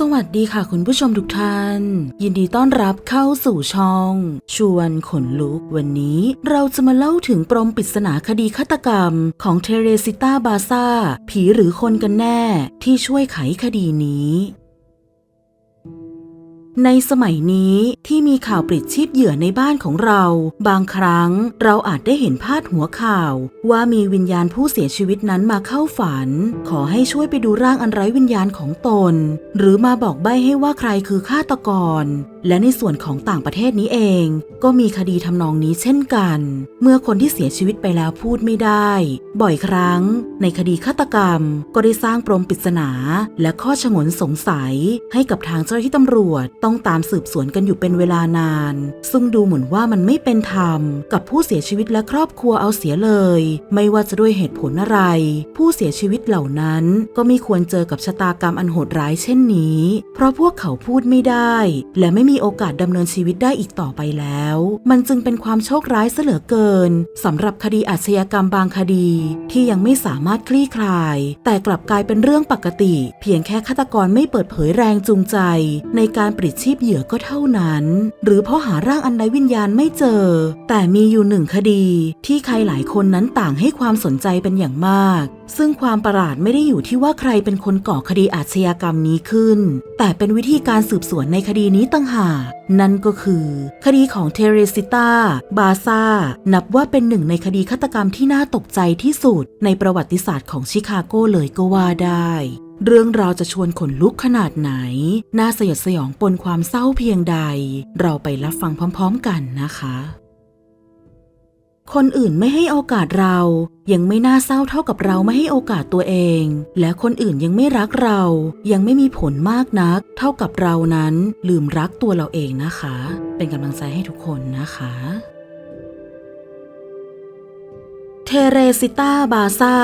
สวัสดีค่ะคุณผู้ชมทุกท่าน ยินดีต้อนรับเข้าสู่ช่อง ชวนขนลุก วันนี้เราจะมาเล่าถึงปรมปริศนาคดีฆาตกรรม ของเทเรซิต้าบาซาผีหรือคนกันแน่ ที่ช่วยไขคดีนี้ ในสมัยนี้ที่มีข่าวปลิดชีพเหยื่อในบ้านของเรา บางครั้งเราอาจได้เห็นพาดหัวข่าว ว่ามีวิญญาณผู้เสียชีวิตนั้นมาเข้าฝัน ขอให้ช่วยไปดูร่างอันไร้วิญญาณของตน หรือมาบอกใบ้ให้ว่าใครคือฆาตกร และในส่วนของต่างประเทศนี้เอง ก็มีคดีทำนองนี้เช่นกัน เมื่อคนที่เสียชีวิตไปแล้วพูดไม่ได้ บ่อยครั้ง ในคดีฆาตกรรม ก็ได้สร้างปรมปริศนา และข้อฉงนสงสัย ให้กับทางเจ้าหน้าที่ตำรวจต้องตามสืบสวนกันอยู่เป็นเวลานาน ซึ่งดูเหมือนว่ามันไม่เป็นธรรม กับผู้เสียชีวิตและครอบครัวเอาเสียเลย ไม่ว่าจะด้วยเหตุผลอะไร ผู้เสียชีวิตเหล่านั้นก็ไม่ควรเจอกับชะตากรรมอันโหดร้ายเช่นนี้ เพราะพวกเขาพูดไม่ได้ และไม่มีโอกาสดำเนินชีวิตได้อีกต่อไปแล้ว มันจึงเป็นความโชคร้ายเสเหลือเกินสำหรับคดีอาชญากรรมบางคดีที่ยังไม่สามารถคลี่คลาย แต่กลับกลายเป็นเรื่องปกติ เพียงแค่ฆาตกรไม่เปิดเผยแรงจูงใจ ในการปลิดชีพเหยื่อก็เท่านั้น หรือเพราะหาร่างอันใดวิญญาณไม่เจอ แต่มีอยู่หนึ่งคดี ที่ใครหลายคนนั้นต่างให้ความสนใจเป็นอย่างมาก ซึ่งความประหลาดไม่ได้อยู่ที่ว่าใครเป็นคนก่อคดีอาชญากรรมนี้ขึ้น แต่เป็นวิธีการสืบสวนในคดีนี้ต่างหากนั่นก็คือ คดีของเทเรซิต้า บาซานับว่าเป็นหนึ่งในคดีฆาตกรรมที่น่าตกใจที่สุด ในประวัติศาสตร์ของชิคาโกเลยก็ว่าได้ เรื่องราวจะชวนขนลุกขนาดไหน น่าสยดสยองปนความเศร้าเพียงใด เราไปรับฟังพร้อมๆกันนะคะ คนอื่นไม่ให้โอกาสเรา ยังไม่น่าเศร้าเท่ากับเราไม่ให้โอกาสตัวเอง และคนอื่นยังไม่รักเรา ยังไม่มีผลมากนัก เท่ากับเรานั้นลืมรักตัวเราเองนะคะ เป็นกำลังใจให้ทุกคนนะคะ เทเรซิต้าบาซา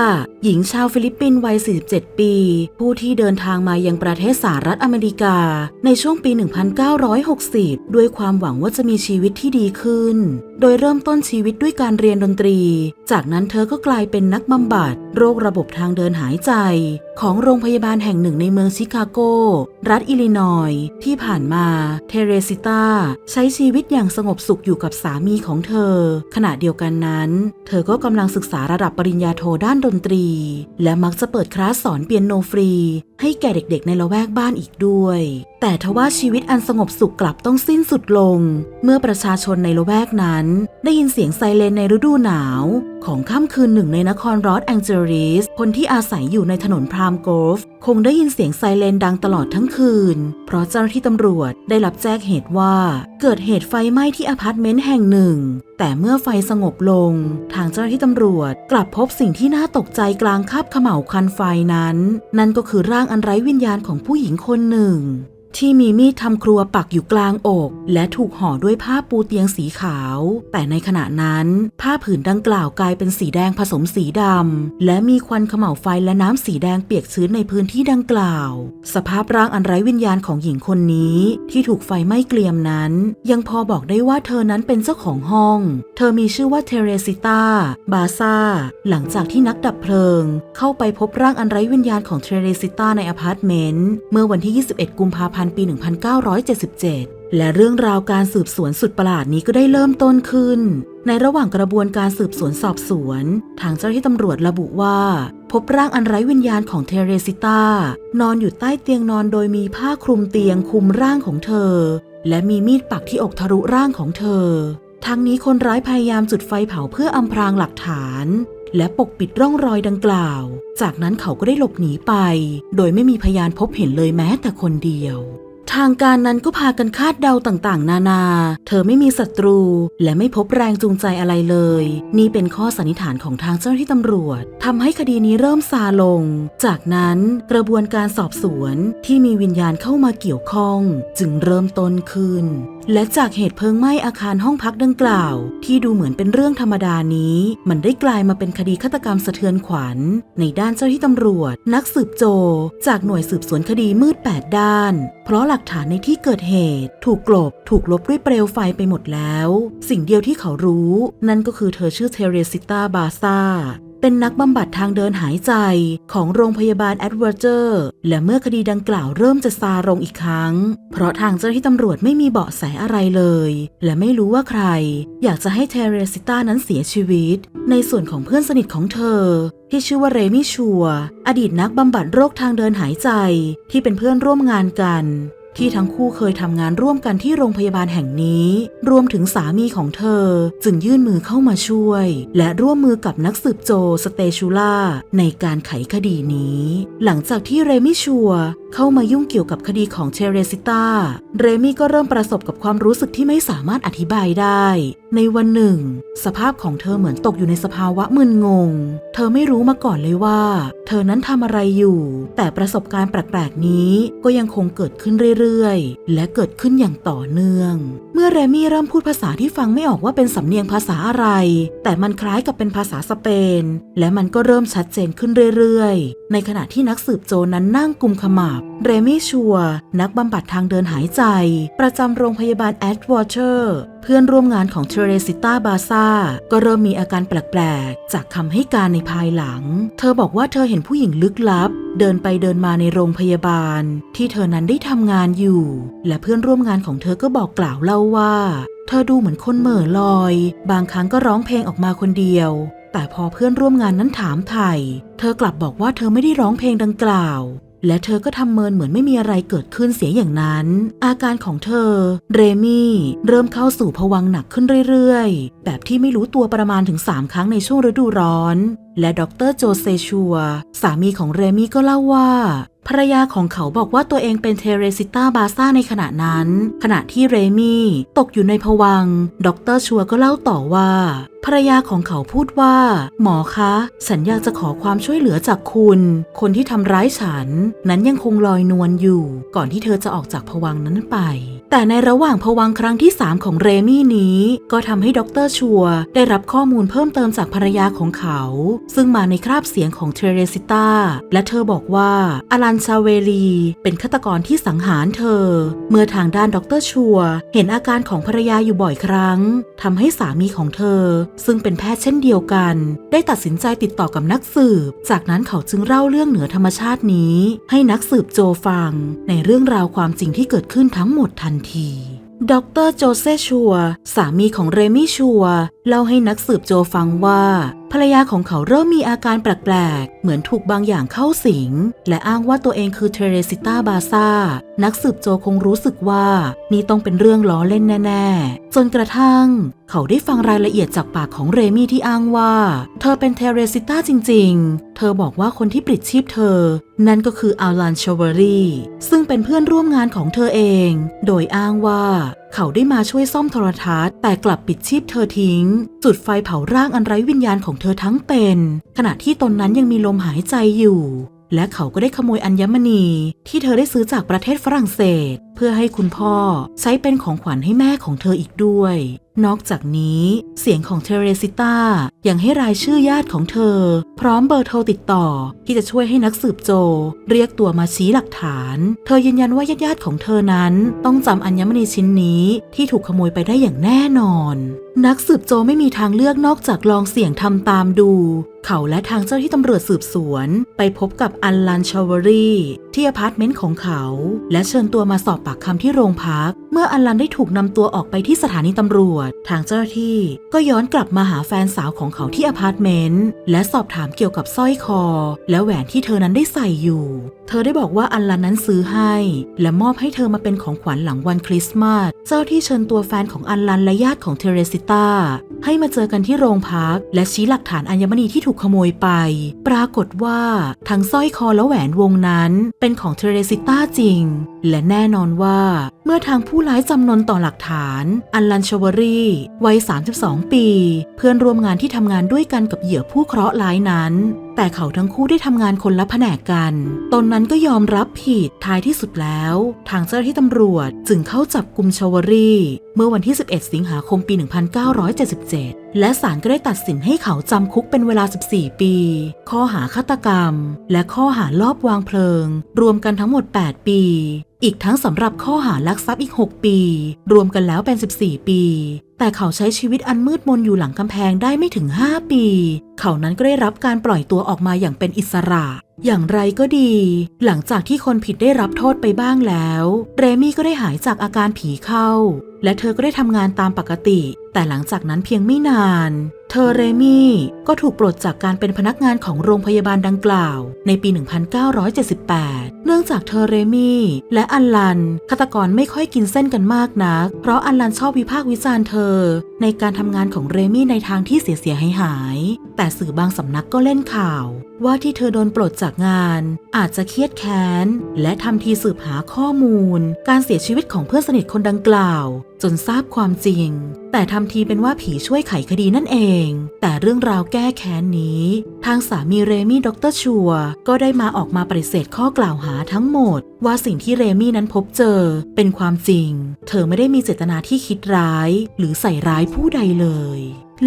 หญิงชาวฟิลิปปินส์วัย 47 ปี ผู้ที่เดินทางมายังประเทศสหรัฐอเมริกา ในช่วงปี 1960 ด้วยความหวังว่าจะมีชีวิตที่ดีขึ้น โดยเริ่มต้นชีวิตด้วยการเรียนดนตรี จากนั้นเธอก็กลายเป็นนักบำบัด โรคระบบทางเดินหายใจของโรงพยาบาลแห่งหนึ่งในเมืองชิคาโก รัฐอิลลินอยส์ที่ผ่านมา เทเรซิต้าใช้ชีวิตอย่างสงบสุขอยู่กับสามีของเธอ ขณะเดียวกันนั้น เธอก็กำลังศึกษาระดับปริญญาโทด้านดนตรี และมักจะเปิดคลาสสอนเปียโนฟรี ให้แก่เด็กๆในละแวกบ้านอีกด้วย แต่ทว่าชีวิตอันสงบสุขกลับต้องสิ้นสุดลง เมื่อประชาชนในละแวกนั้น ได้ยินเสียงไซเรนในฤดูหนาว ของค่ำคืนหนึ่งในนครรอสแองเจลิส คนที่อาศัยอยู่ในถนนพรามโกลฟคงได้ยินเสียงไซเรนดังตลอดทั้งคืน เพราะเจ้าหน้าที่ตำรวจได้รับแจ้งเหตุว่า เกิดเหตุไฟไหม้ที่อพาร์ตเมนต์แห่งหนึ่ง แต่เมื่อไฟสงบลง ทางเจ้าหน้าที่ตำรวจกลับพบสิ่งที่น่าตกใจกลางคาบเขม่าวควันไฟนั้น นั่นก็คือร่างอันไร้วิญญาณของผู้หญิงคนหนึ่ง ที่มีมีดทำครัวปักอยู่กลางอก และถูกห่อด้วยผ้าปูเตียงสีขาว แต่ในขณะนั้น ผ้าผืนดังกล่าวกลายเป็นสีแดงผสมสีดำ และมีควันเขม่าไฟและน้ำสีแดงเปียกชื้นในพื้นที่ดังกล่าว สภาพร่างอันไร้วิญญาณของหญิงคนนี้ ที่ถูกไฟไหม้เกลียมนั้น ยังพอบอกได้ว่าเธอนั้นเป็นเจ้าของห้อง เธอมีชื่อว่าเทเรซิต้าบาซาหลังจากที่นักดับเพลิง เข้าไปพบร่างอันไร้วิญญาณของเทเรซิต้าในอพาร์ตเมนต์เมื่อวันที่ 21 กุมภาพันธ์ปี 1977 และเรื่องราวการสืบสวนสุดประหลาดนี้ก็ได้เริ่มต้นขึ้น ในระหว่างกระบวนการสืบสวนสอบสวน ทางเจ้าหน้าที่ตำรวจระบุว่า พบร่างอันไร้วิญญาณของเทเรซิต้านอนอยู่ใต้เตียงนอนโดยมีผ้าคลุมเตียงคลุมร่างของเธอ และมีมีดปักที่อกทะลุร่างของเธอทั้งนี้คนร้ายพยายามจุดไฟเผาเพื่ออำพรางหลักฐาน และปกปิดร่องรอยดังกล่าว จากนั้นเขาก็ได้หลบหนีไป โดยไม่มีพยานพบเห็นเลยแม้แต่คนเดียว ทางการนั้นก็พากันคาดเดาต่างๆ นานา เธอไม่มีศัตรู และไม่พบแรงจูงใจอะไรเลย นี่เป็นข้อสันนิษฐานของทางเจ้าหน้าที่ตำรวจทำให้คดีนี้เริ่มซาลง จากนั้นกระบวนการสอบสวนที่มีวิญญาณเข้ามาเกี่ยวข้อง จึงเริ่มต้นขึ้นและจากเหตุเพลิงไหม้อาคารห้องพักดังกล่าว ที่ดูเหมือนเป็นเรื่องธรรมดานี้ มันได้กลายมาเป็นคดีฆาตกรรมสะเทือนขวัญ ในด้านเจ้าหน้าที่ตำรวจ นักสืบโจ จากหน่วยสืบสวนคดีมืด 8 ด้าน เพราะหลักฐานในที่เกิดเหตุ ถูกกลบ ถูกลบด้วยเปลวไฟไปหมดแล้ว สิ่งเดียวที่เขารู้ นั่นก็คือเธอชื่อเทเรซิต้าบาซา เป็นนักบำบัดทางเดินหายใจของโรงพยาบาลแอดเวอร์เจอร์และเมื่อคดีดังกล่าวเริ่มจะซาลงอีกครั้ง เพราะทางเจ้าหน้าที่ตำรวจไม่มีเบาะแสอะไรเลย และไม่รู้ว่าใคร อยากจะให้เทเรซิต้านั้นเสียชีวิต ในส่วนของเพื่อนสนิทของเธอ ที่ชื่อว่าเรมิชัว อดีตนักบำบัดโรคทางเดินหายใจ ที่เป็นเพื่อนร่วมงานกัน ที่ทั้งคู่เคยทำงานร่วมกันที่โรงพยาบาลแห่งนี้ รวมถึงสามีของเธอ จึงยื่นมือเข้ามาช่วย และร่วมมือกับนักสืบโจสเตชูล่าในการไขคดีนี้ หลังจากที่เรมิชัวเข้ามายุ่งเกี่ยวกับคดีของเทเรซิต้า เรมี่ก็เริ่มประสบกับความรู้สึกที่ไม่สามารถอธิบายได้ ในวันหนึ่ง สภาพของเธอเหมือนตกอยู่ในสภาวะมึนงง เธอไม่รู้มาก่อนเลยว่า เธอนั้นทำอะไรอยู่ แต่ประสบการณ์แปลกๆนี้ก็ยังคงเกิดขึ้นเรื่อยๆ และเกิดขึ้นอย่างต่อเนื่อง เมื่อเรมี่เริ่มพูดภาษาที่ฟังไม่ออกว่าเป็นสำเนียงภาษาอะไร แต่มันคล้ายกับเป็นภาษาสเปน และมันก็เริ่มชัดเจนขึ้นเรื่อยๆ ในขณะที่นักสืบโจรนั้นนั่งกุมขมับ เรมี่ชัวนักบำบัดทางเดินหายใจ ประจำโรงพยาบาลแอดวอเชอร์ เพื่อนร่วมงานของเทเรซิต้าบาซ่าก็เริ่มมีอาการแปลกๆ จากคำให้การในภายหลัง เธอบอกว่าเธอเห็นผู้หญิงลึกลับ เดินไปเดินมาในโรงพยาบาล ที่เธอนั้นได้ทำงานอยู่ และเพื่อนร่วมงานของเธอก็บอกกล่าวเล่าว่า เธอดูเหมือนคนเหม่อลอย บางครั้งก็ร้องเพลงออกมาคนเดียว แต่พอเพื่อนร่วมงานนั้นถามไถ่เธอกลับบอกว่าเธอไม่ได้ร้องเพลงดังกล่าว และเธอก็ทำเมินเหมือนไม่มีอะไรเกิดขึ้นเสียอย่างนั้น อาการของเธอ เรมี่เริ่มเข้าสู่ภวังหนักขึ้นเรื่อยๆ แบบที่ไม่รู้ตัวประมาณถึง 3 ครั้งในช่วงฤดูร้อน และดรโจเซชัว สามีของเรมี่ก็เล่าว่า ภรรยาของเขาบอกว่าตัวเองเป็นเทเรซิต้าบาซ่าในขณะนั้น ขณะที่เรมี่ตกอยู่ในพวังด็อกเตอร์ชัวก็เล่าต่อว่า ภรรยาของเขาพูดว่า หมอคะ ฉันอยากจะขอความช่วยเหลือจากคุณ คนที่ทำร้ายฉัน นั้นยังคงลอยนวลอยู่ ก่อนที่เธอจะออกจากพวังนั้นไป แต่ในระหว่างภวังค์ครั้งที่ 3 ของเรมี่นี้ ก็ทำให้ดรชัวได้รับข้อมูลเพิ่มเติมจากภรรยาของเขา ซึ่งมาในคราบเสียงของเทเรซิต้าและเธอบอกว่าอลันชาเวลี เป็นฆาตกรที่สังหารเธอ เมื่อทางด้านดรชัวเห็นอาการของภรรยาอยู่บ่อยครั้งทำให้สามีของเธอ ซึ่งเป็นแพทย์เช่นเดียวกัน ได้ตัดสินใจติดต่อกับนักสืบ จากนั้นเขาจึงเล่าเรื่องเหนือธรรมชาตินี้ ให้นักสืบโจฟัง ในเรื่องราวความจริงที่เกิดขึ้นทั้งหมดทันที ดรโจเซชัว สามีของเรมี่ชัว เล่าให้นักสืบโจฟังว่า ภรรยาของเขาเริ่มมีอาการแปลกๆ เหมือนถูกบางอย่างเข้าสิง และอ้างว่าตัวเองคือเทเรซิต้าบาซ่า นักสืบโจคงรู้สึกว่า นี่ต้องเป็นเรื่องล้อเล่นแน่ ๆ จนกระทั่ง เขาได้ฟังรายละเอียดจากปากของเรมี่ที่อ้างว่า เธอเป็นเทเรซิต้าจริง ๆ เธอบอกว่าคนที่ปลิดชีพเธอ นั่นก็คืออาลันชเวอรี่ซึ่งเป็นเพื่อนร่วมงานของเธอเอง โดยอ้างว่า เขาได้มาช่วยซ่อมโทรทัศน์ แต่กลับปิดชีพเธอทิ้ง จุดไฟเผาร่างอันไร้วิญญาณของเธอทั้งเป็น ขณะที่ตนนั้นยังมีลมหายใจอยู่ และเขาก็ได้ขโมยอัญมณี ที่เธอได้ซื้อจากประเทศฝรั่งเศสเพื่อให้คุณพ่อใช้เป็นของขวัญให้แม่ของเธออีกด้วย นอกจากนี้เสียงของเทเรซิต้ายังให้รายชื่อญาติของเธอ พร้อมเบอร์โทรติดต่อที่จะช่วยให้นักสืบโจ เรียกตัวมาชี้หลักฐาน เธอยืนยันว่าญาติๆของเธอนั้นต้องจำอัญมณีชิ้นนี้ที่ถูกขโมยไปได้อย่างแน่นอน นักสืบโจไม่มีทางเลือกนอกจากลองเสี่ยงทำตามดู เขาและทางเจ้าที่ตำรวจสืบสวน ไปพบกับอันลันชาวเวอรี่ที่อพาร์ตเมนต์ของเขา และเชิญตัวมาสอบปากคำที่โรงพัก เมื่ออัลันได้ถูกนำตัวออกไปที่สถานีตำรวจ ทางเจ้าหน้าที่ก็ย้อนกลับมาหาแฟนสาวของเขาที่อพาร์ตเมนต์ และสอบถามเกี่ยวกับสร้อยคอ และแหวนที่เธอนั้นได้ใส่อยู่ เธอได้บอกว่าอัลันนั้นซื้อให้ และมอบให้เธอมาเป็นของขวัญหลังวันคริสต์มาส เจ้าที่เชิญตัวแฟนของอัลันและญาติของเทเรซิต้าให้มาเจอกันที่โรงพัก และชี้หลักฐานอัญมณีที่ถูกขโมยไป ปรากฏว่าทั้งสร้อยคอและแหวนวงนั้น เป็นของเทเรซิต้าจริง และแน่นอนว่าเมื่อทางผู้ร้ายจำนนต่อหลักฐาน อันลันชวอรี่วัย 32 ปี เพื่อนร่วมงานที่ทำงานด้วยกันกับเหยื่อผู้เคราะห์ร้ายนั้น แต่เขาทั้งคู่ได้ทำงานคนละแผนกกัน ตนนั้นก็ยอมรับผิด ท้ายที่สุดแล้ว ทางเจ้าหน้าที่ตำรวจจึงเข้าจับกลุ่มชวรี่เมื่อวันที่ 11 สิงหาคมปี 1977 และศาลก็ได้ตัดสินให้เขาจำคุกเป็นเวลา 14 ปี ข้อหาฆาตกรรม และข้อหาลอบวางเพลิง รวมกันทั้งหมด 8 ปี อีกทั้งสำหรับข้อหาลักทรัพย์อีก 6 ปี รวมกันแล้วเป็น 14 ปี แต่เขาใช้ชีวิตอันมืดมนอยู่หลังกำแพงได้ไม่ถึง 5 ปี เขานั้นก็ได้รับการปล่อยตัวออกมาอย่างเป็นอิสระ อย่างไรก็ดี หลังจากที่คนผิดได้รับโทษไปบ้างแล้ว เรมี่ก็ได้หายจากอาการผีเข้า และเธอก็ได้ทำงานตามปกติ แต่หลังจากนั้นเพียงไม่นาน เธอเรมี่ก็ถูกปลดจากการเป็นพนักงานของโรงพยาบาลดังกล่าว ในปี 1978 เนื่องจากเธอเรมี่และอัลลันฆาตกรไม่ค่อยกินเส้นกันมากนัก เพราะอัลลันชอบวิพากษ์วิจารณ์เธอ ในการทำงานของเรมี่ในทางที่เสียเสียหายหาย แต่สื่อบางสำนักก็เล่นข่าว ว่าที่เธอโดนปลดจากงาน อาจจะเครียดแค้น และทำทีสืบหาข้อมูล การเสียชีวิตของเพื่อนสนิทคนดังกล่าว จนทราบความจริง แต่ทำทีเป็นว่าผีช่วยไขคดีนั่นเองแต่เรื่องราวแก้แค้นนี้ ทางสามีเรมี่ดรชัว ก็ได้มาออกมาปฏิเสธข้อกล่าวหาทั้งหมด ว่าสิ่งที่เรมี่นั้นพบเจอเป็นความจริง เธอไม่ได้มีเจตนาที่คิดร้าย หรือใส่ร้ายผู้ใดเลย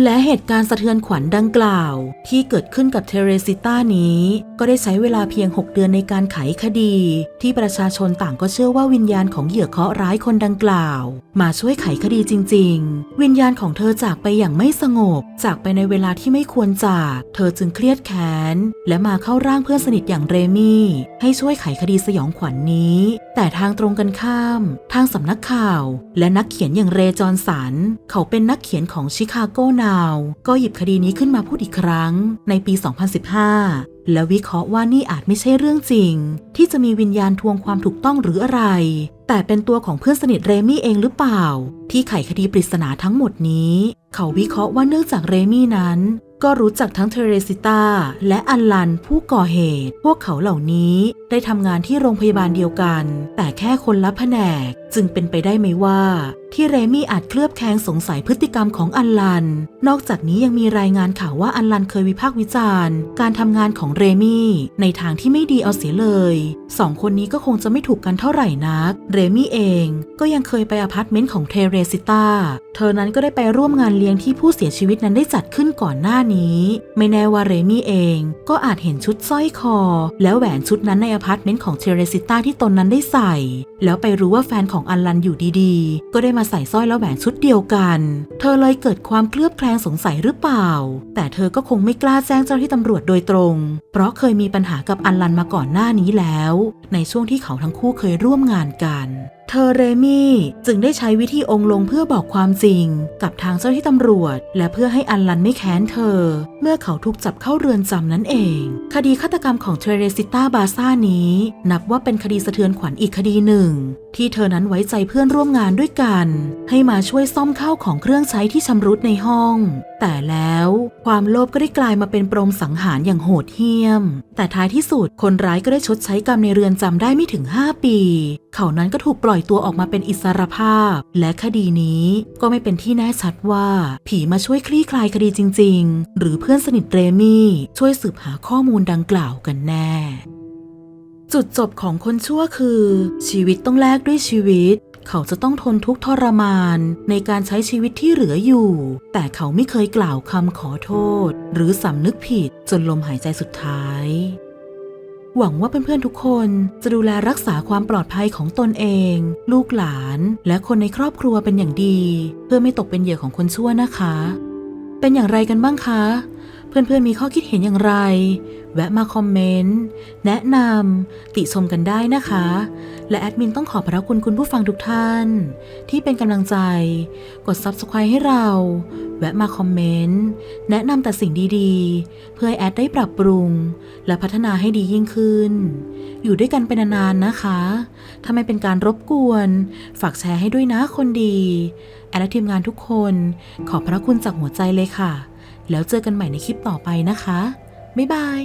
และเหตุการณ์สะเทือนขวัญดังกล่าว ที่เกิดขึ้นกับเทเรซิต้านี้ ก็ได้ใช้เวลาเพียง 6 เดือนในการไขคดี ที่ประชาชนต่างก็เชื่อว่าวิญญาณของเหยื่อเคราะห์ร้ายคนดังกล่าว มาช่วยไขคดีจริง ๆ วิญญาณของเธอจากไปอย่างไม่สงบ จากไปในเวลาที่ไม่ควรจาก เธอจึงเครียดแค้น และมาเข้าร่างเพื่อนสนิทอย่างเรมี่ ให้ช่วยไขคดีสยองขวัญนนี้ แต่ทางตรงกันข้าม ทางสำนักข่าว และนักเขียนอย่างเรจอนสัน เขาเป็นนักเขียนของชิคาโกนาว ก็หยิบคดีนี้ขึ้นมาพูดอีกครั้ง ในปี 2015 และวิเคราะห์ว่านี่อาจไม่ใช่เรื่องจริง ที่จะมีวิญญาณทวงความถูกต้องหรืออะไร แต่เป็นตัวของเพื่อนสนิทเรมี่เองหรือเปล่า ที่ไขคดีปริศนาทั้งหมดนี้ เขาวิเคราะห์ว่าเนื่องจากเรมี่นั้นก็รู้จักทั้งเทเรซิต้าและอัลลันผู้ก่อเหตุ พวกเขาเหล่านี้ได้ทำงานที่โรงพยาบาลเดียวกัน แต่แค่คนละแผนก จึงเป็นไปได้ไหมว่า ที่เรมี่อาจเคลือบแคลงสงสัยพฤติกรรมของอัลลัน นอกจากนี้ยังมีรายงานข่าวว่าอัลลันเคยวิพากษ์วิจารณ์ การทำงานของเรมี่ในทางที่ไม่ดีเอาเสียเลยสองคนนี้ก็คงจะไม่ถูกกันเท่าไหร่นัก เรมี่เองก็ยังเคยไปอพาร์ตเมนต์ของเทเรซิต้าเธอนั้นก็ได้ไปร่วมงานเลี้ยงที่ผู้เสียชีวิตนั้นได้จัดขึ้นก่อนหน้านี้ ไม่แน่ว่าเรมี่เองก็อาจเห็นชุดสร้อยคอ แล้วแหวนชุดนั้นในอพาร์ตเมนต์ของเทเรซิต้าที่ตนนั้นได้ใส่ แล้วไปรู้ว่าแฟนของอัลลันอยู่ดีๆ ก็ได้มาใส่สร้อยและแหวนชุดเดียวกัน เธอเลยเกิดความเคลือบแคลงสงสัยหรือเปล่า แต่เธอก็คงไม่กล้าแจ้งเจ้าหน้าที่ตำรวจโดยตรง เพราะเคยมีปัญหากับอัลลันมาก่อนหน้านี้แล้ว ในช่วงที่เขาทั้งคู่เคยร่วมงานกัน เธอเรมี่จึงได้ใช้วิธีองค์ลงเพื่อบอกความจริง กับทางเจ้าหน้าที่ตำรวจ และเพื่อให้อันลันไม่แค้นเธอ เมื่อเขาถูกจับเข้าเรือนจำนั่นเอง คดีฆาตกรรมของเทเรซิต้าบาซ่านี้ นับว่าเป็นคดีสะเทือนขวัญอีกคดีหนึ่ง ที่เธอนั้นไว้ใจเพื่อนร่วมงานด้วยกัน ให้มาช่วยซ่อมข้าวของเครื่องใช้ที่ชำรุดในห้อง แต่แล้วความโลภก็ได้กลายมาเป็นปรมสังหารอย่างโหดเหี้ยม แต่ท้ายที่สุดคนร้ายก็ได้ชดใช้กรรมในเรือนจำได้ไม่ถึง 5 ปี เขานั้นก็ถูกปล่อยตัวออกมาเป็นอิสรภาพ และคดีนี้ก็ไม่เป็นที่แน่ชัดว่า ผีมาช่วยคลี่คลายคดีจริง ๆ หรือเพื่อนสนิทเรมี่ช่วยสืบหาข้อมูลดังกล่าวกันแน่ จุดจบของคนชั่วคือ ชีวิตต้องแลกด้วยชีวิต เขาจะต้องทนทุกข์ทรมานในการใช้ชีวิตที่เหลืออยู่ แต่เขาไม่เคยกล่าวคำขอโทษ หรือสำนึกผิดจนลมหายใจสุดท้าย หวังว่าเพื่อนๆทุกคนจะดูแลรักษาความปลอดภัยของตนเอง ลูกหลาน และคนในครอบครัวเป็นอย่างดี เพื่อไม่ตกเป็นเหยื่อของคนชั่วนะคะ เป็นอย่างไรกันบ้างคะ เพื่อนๆมีข้อคิดเห็นอย่างไร แวะมาคอมเมนต์ แนะนำติชมกันได้นะคะ และแอดมินต้องขอพระคุณคุณผู้ฟังทุกท่าน ที่เป็นกำลังใจ กด Subscribe ให้เรา แวะมาคอมเมนต์ แนะนำแต่สิ่งดีๆ เพื่อให้แอดได้ปรับปรุง และพัฒนาให้ดียิ่งขึ้น อยู่ด้วยกันเป็นนานๆนะคะถ้าไม่เป็นการรบกวน ฝากแชร์ให้ด้วยนะคนดีแอดและทีมงานทุกคน ขอบพระคุณจากหัวใจเลยค่ะ แล้วเจอกันใหม่ในคลิปต่อไปนะคะ บ๊ายบาย